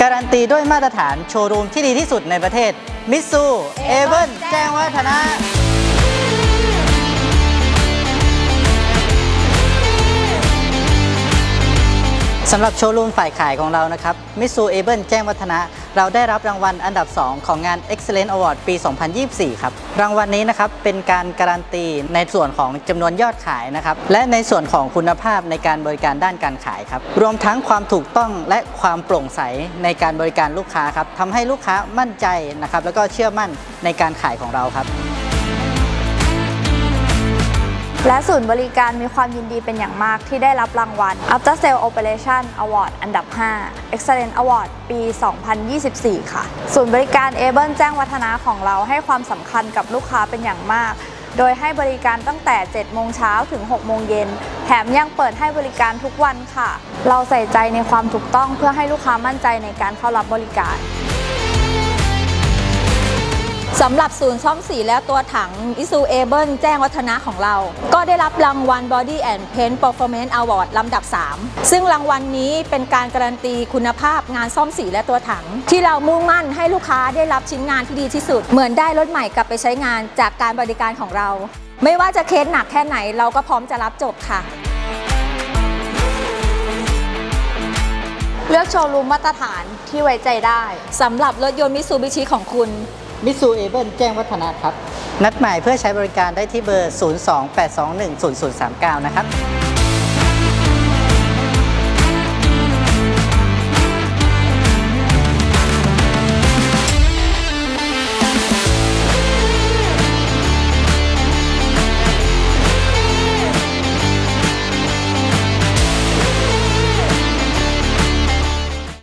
การันตีด้วยมาตรฐานโชว์รูมที่ดีที่สุดในประเทศมิสซูเอเบิลแจ้งวัฒนะ สำหรับโชว์รูมฝ่ายขายของเรานะครับมิซูเอเบิลแจ้งวัฒนะ เราได้รับรางวัลอันดับ 2 ของงาน Excellent Award ปี 2024 ครับ รางวัลนี้นะครับเป็นการการันตีในส่วนของจำนวนยอดขายนะครับ และในส่วนของคุณภาพในการบริการด้านการขายครับ รวมทั้งความถูกต้องและความโปร่งใสในการบริการลูกค้าครับทำให้ลูกค้ามั่นใจนะครับแล้วก็เชื่อมั่นในการขายของเราครับ และศูนย์บริการมีความยินดีเป็นอย่างมากที่ได้รับรางวัล After Sale Operation Award อันดับ 5 Excellent Award ปี 2024 ค่ะ ศูนย์บริการ a b l e แจ้งวัฒนะของเราให้ความสำคัญกับลูกค้าเป็นอย่างมาก โดยให้บริการตั้งแต่ 7 โมงเช้าถึง 6 โมงเย็น แถมยังเปิดให้บริการทุกวันค่ะ เราใส่ใจในความถูกต้องเพื่อให้ลูกค้ามั่นใจในการเข้ารับบริการ สำหรับศูนย์ซ่อมสีและตัวถัง i s u a b l e แจ้งวัฒนะของเรา ก็ได้รับรางวัล Body and Paint Performance Award ลำดับ 3 ซึ่งรางวัลนี้เป็นการการันตีคุณภาพงานซ่อมสีและตัวถัง ที่เรามุ่งมั่นให้ลูกค้าได้รับชิ้นงานที่ดีที่สุด เหมือนได้รถใหม่กลับไปใช้งานจากการบริการของเรา ไม่ว่าจะเคสหนักแค่ไหนเราก็พร้อมจะรับจบค่ะ เลือกโชว์รูมมาตรฐานที่ไว้ใจได้สำหรับรถยนต์มิ t ูบิชิของคุณ มิสูเอเบิลแจ้งวัฒนะครับ นัดหมายเพื่อใช้บริการได้ที่เบอร์ 028210039 นะครับ